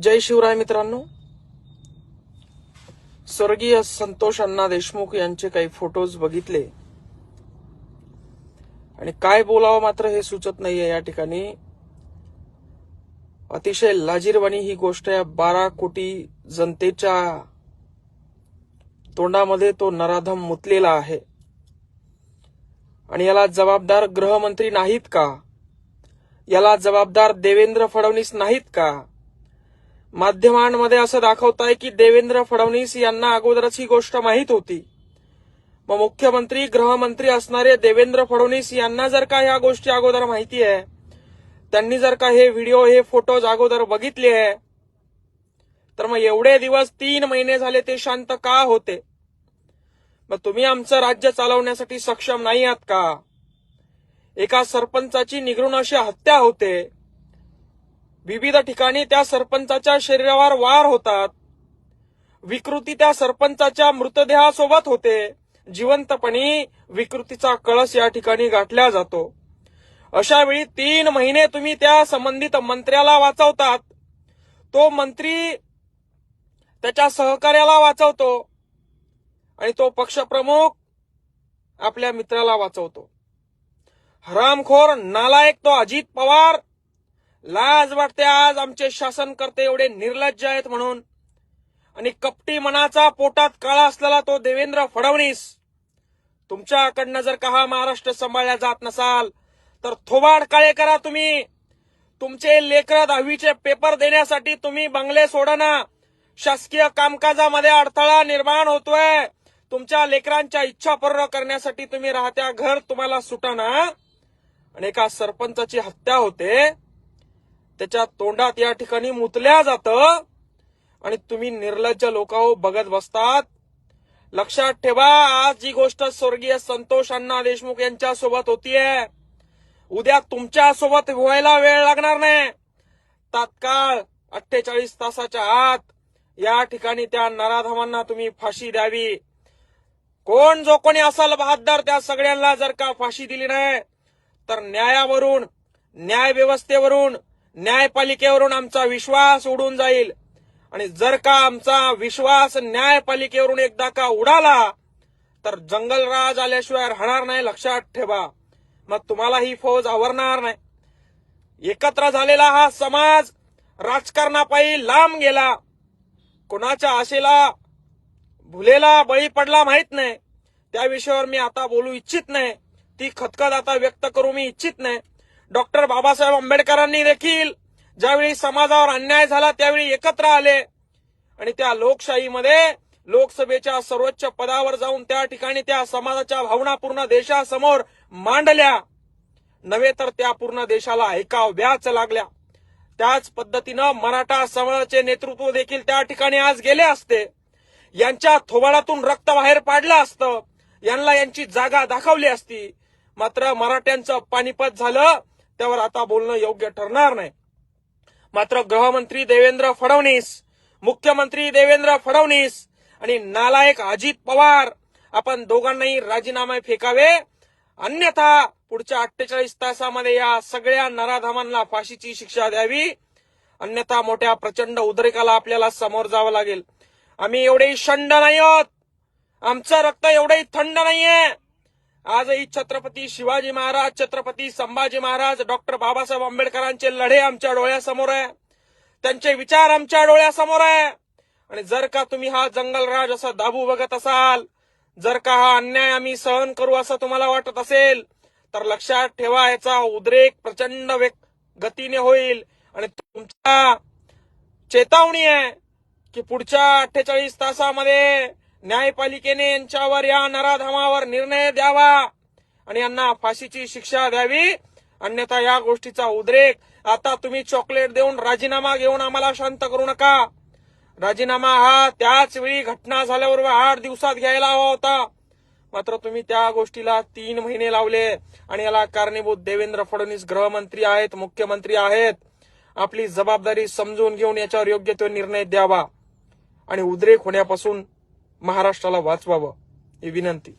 जय शिवराय मित्रांनो. स्वर्गीय संतोष अण्णा देशमुख यांचे काही फोटोज बघितले. आणि काय बोलावं मात्र हे सुचत नाहीये या ठिकाणी. अतिशय लाजीरवाणी ही गोष्ट या बारा कोटी जनतेच्या तोंडामध्ये तो नराधम मुतलेला आहे. आणि याला जबाबदार गृहमंत्री नाहीत का? याला जबाबदार देवेंद्र फडणवीस नाहीत का? माध्यमांमध्ये असं दाखवत आहे की देवेंद्र फडणवीस यांना अगोदरच ही गोष्ट माहीत होती. मग मुख्यमंत्री गृहमंत्री असणारे देवेंद्र फडणवीस यांना जर का ह्या गोष्टी अगोदर माहिती आहे त्यांनी जर का हे व्हिडिओ हे फोटोज अगोदर बघितले आहे तर मग एवढे दिवस तीन महिने झाले ते शांत का होते? मग तुम्ही आमचं राज्य चालवण्यासाठी सक्षम नाही आहात का? एका सरपंचाची निघून अशी हत्या होते. विविध ठिकाणी त्या सरपंचाच्या शरीरावर वार होतात. विकृती त्या सरपंचाच्या मृतदेहासोबत होते. जिवंतपणी विकृतीचा कळस या ठिकाणी गाठला जातो. अशा वेळी तीन महिने तुम्ही त्या संबंधित मंत्र्याला वाचवतात. तो मंत्री त्याच्या सहकार्याला वाचवतो आणि तो पक्षप्रमुख आपल्या मित्राला वाचवतो. हरामखोर नालायक तो अजित पवार लाज वाटते आज आमचे शासनकर्ते एवढे निर्लज्ज आहेत म्हणून. आणि कपटी मनाचा पोटात काळा असलेला तो देवेंद्र फडणवीस तुमच्याकडनं जर का हा महाराष्ट्र सांभाळला जात नसाल तर थोबाड काळे करा तुम्ही. तुमचे लेकर दहावीचे पेपर देण्यासाठी तुम्ही बंगले सोडाना शासकीय कामकाजामध्ये अडथळा निर्माण होतोय. तुमच्या लेकरांच्या इच्छा पूर्ण करण्यासाठी तुम्ही राहत्या घर तुम्हाला सुटाना आणि एका सरपंचाची हत्या होते. त्याच्या तोंडात या ठिकाणी मुतल्या जातं. आणि तुम्ही निर्लज्ज लोक बघत बसतात. लक्षात ठेवा आज जी गोष्ट स्वर्गीय संतोष अण्णा देशमुख यांच्या सोबत होतीये. उद्या तुमच्यासोबत व्हायला वेळ लागणार नाही. तात्काळ अठ्ठेचाळीस तासाच्या आत या ठिकाणी त्या नराधमांना तुम्ही फाशी द्यावी. कोण जो कोणी असाल बहादर त्या सगळ्यांना जर का फाशी दिली नाही तर न्यायावरून न्याय व्यवस्थेवरून न्यायपालिकेवरून आमचा विश्वास उडून जाईल. आणि जर का आमचा विश्वास न्यायपालिकेवरून एकदा का उडाला तर जंगलराज आल्याशिवाय राहणार नाही लक्षात ठेवा. मग तुम्हाला ही फौज आवरणार नाही. एकत्र झालेला हा समाज राजकारणापायी लांब गेला. कोणाच्या आशेला भुलेला बळी पडला माहीत नाही. त्या विषयावर मी आता बोलू इच्छित नाही. ती खतखत आता व्यक्त करू मी इच्छित नाही. डॉक्टर बाबासाहेब आंबेडकरांनी देखील ज्यावेळी समाजावर अन्याय झाला त्यावेळी एकत्र आले. आणि त्या लोकशाहीमध्ये लोकसभेच्या सर्वोच्च पदावर जाऊन त्या ठिकाणी त्या समाजाच्या भावना पूर्ण देशासमोर मांडल्या. नव्हे तर त्या पूर्ण देशाला ऐकाव्याच लागल्या. त्याच पद्धतीनं मराठा समाजाचे नेतृत्व देखील त्या ठिकाणी आज गेले असते. यांच्या थोबाडातून रक्त बाहेर पाडलं असतं. यांना यांची जागा दाखवली असती. मात्र मराठ्यांचं पानिपत झालं. त्यावर आता बोलणं योग्य ठरणार नाही. मात्र गृहमंत्री देवेंद्र फडणवीस मुख्यमंत्री देवेंद्र फडणवीस आणि नालायक अजित पवार आपण दोघांनाही राजीनामे फेकावे. अन्यथा पुढच्या अठ्ठेचाळीस तासामध्ये या सगळ्या नराधामांना फाशीची शिक्षा द्यावी. अन्यथा मोठ्या प्रचंड उद्रेकाला आपल्याला समोर जावं लागेल. आम्ही एवढे शंड नाही आहोत. आमचं रक्त एवढंही थंड नाहीये. आजही छत्रपती शिवाजी महाराज छत्रपती संभाजी महाराज डॉक्टर बाबासाहेब आंबेडकरांचे लढे आमच्या डोळ्यासमोर आहे. त्यांचे विचार आमच्या डोळ्यासमोर आहे. आणि जर का तुम्ही हा जंगलराज असा दाबू बघत असाल जर का हा अन्याय आम्ही सहन करू असं तुम्हाला वाटत असेल तर लक्षात ठेवा याचा उद्रेक प्रचंड गतीने होईल. आणि तुमच्या चेतावणी आहे की पुढच्या अठ्ठेचाळीस तासामध्ये न्यायपालिकेने यांच्यावर या नराधामावर निर्णय द्यावा आणि यांना फाशीची शिक्षा द्यावी. अन्यथा या गोष्टीचा उद्रेक. आता तुम्ही चॉकलेट देऊन राजीनामा घेऊन आम्हाला शांत करू नका. राजीनामा हा त्याच वेळी घटना झाल्यावर आठ दिवसात घ्यायला हवा होता. मात्र तुम्ही त्या गोष्टीला तीन महिने लावले आणि याला कारणीभूत देवेंद्र फडणवीस गृहमंत्री आहेत मुख्यमंत्री आहेत. आपली जबाबदारी समजून घेऊन याच्यावर योग्य तो निर्णय द्यावा. आणि उद्रेक होण्यापासून महाराष्ट्राला वाचवावं ही विनंती.